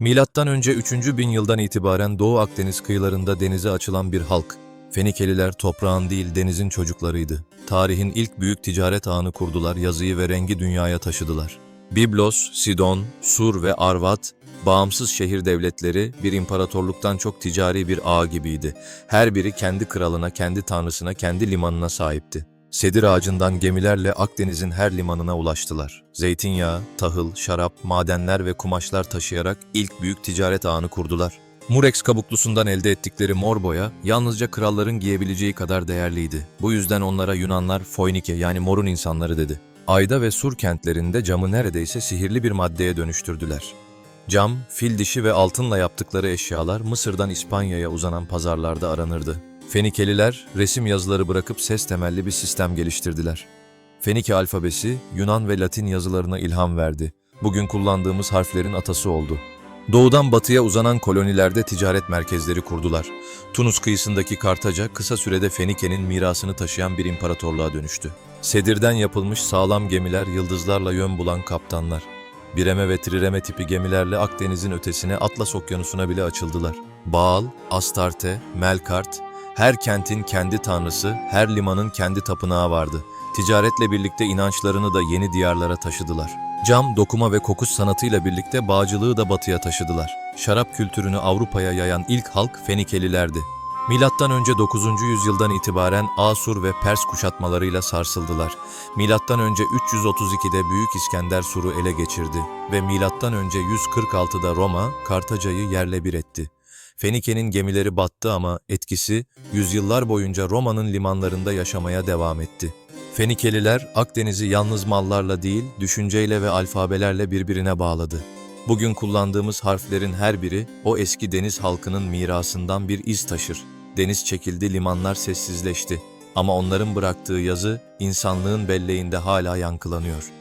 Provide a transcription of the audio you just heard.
Milattan önce 3. bin yıldan itibaren Doğu Akdeniz kıyılarında denize açılan bir halk. Fenikeliler toprağın değil denizin çocuklarıydı. Tarihin ilk büyük ticaret ağını kurdular, yazıyı ve rengi dünyaya taşıdılar. Biblos, Sidon, Sur ve Arvat, bağımsız şehir devletleri bir imparatorluktan çok ticari bir ağ gibiydi. Her biri kendi kralına, kendi tanrısına, kendi limanına sahipti. Sedir ağacından gemilerle Akdeniz'in her limanına ulaştılar. Zeytinyağı, tahıl, şarap, madenler ve kumaşlar taşıyarak ilk büyük ticaret ağını kurdular. Murex kabuklusundan elde ettikleri mor boya yalnızca kralların giyebileceği kadar değerliydi. Bu yüzden onlara Yunanlar Foynike yani morun insanları dedi. Ayda ve Sur kentlerinde camı neredeyse sihirli bir maddeye dönüştürdüler. Cam, fil dişi ve altınla yaptıkları eşyalar Mısır'dan İspanya'ya uzanan pazarlarda aranırdı. Fenikeliler resim yazıları bırakıp ses temelli bir sistem geliştirdiler. Fenike alfabesi Yunan ve Latin yazılarına ilham verdi. Bugün kullandığımız harflerin atası oldu. Doğudan batıya uzanan kolonilerde ticaret merkezleri kurdular. Tunus kıyısındaki Kartaca kısa sürede Fenike'nin mirasını taşıyan bir imparatorluğa dönüştü. Sedirden yapılmış sağlam gemiler, yıldızlarla yön bulan kaptanlar. Bireme ve trireme tipi gemilerle Akdeniz'in ötesine Atlas Okyanusu'na bile açıldılar. Baal, Astarte, Melkart, her kentin kendi tanrısı, her limanın kendi tapınağı vardı. Ticaretle birlikte inançlarını da yeni diyarlara taşıdılar. Cam, dokuma ve kokuş sanatıyla birlikte bağcılığı da batıya taşıdılar. Şarap kültürünü Avrupa'ya yayan ilk halk Fenikelilerdi. Milattan önce 9. yüzyıldan itibaren Asur ve Pers kuşatmalarıyla sarsıldılar. Milattan önce 332'de Büyük İskender Sur'u ele geçirdi ve milattan önce 146'da Roma Kartaca'yı yerle bir etti. Fenike'nin gemileri battı ama etkisi yüzyıllar boyunca Roma'nın limanlarında yaşamaya devam etti. Fenikeliler Akdeniz'i yalnız mallarla değil, düşünceyle ve alfabelerle birbirine bağladı. Bugün kullandığımız harflerin her biri o eski deniz halkının mirasından bir iz taşır. Deniz çekildi, limanlar sessizleşti. Ama onların bıraktığı yazı insanlığın belleğinde hala yankılanıyor.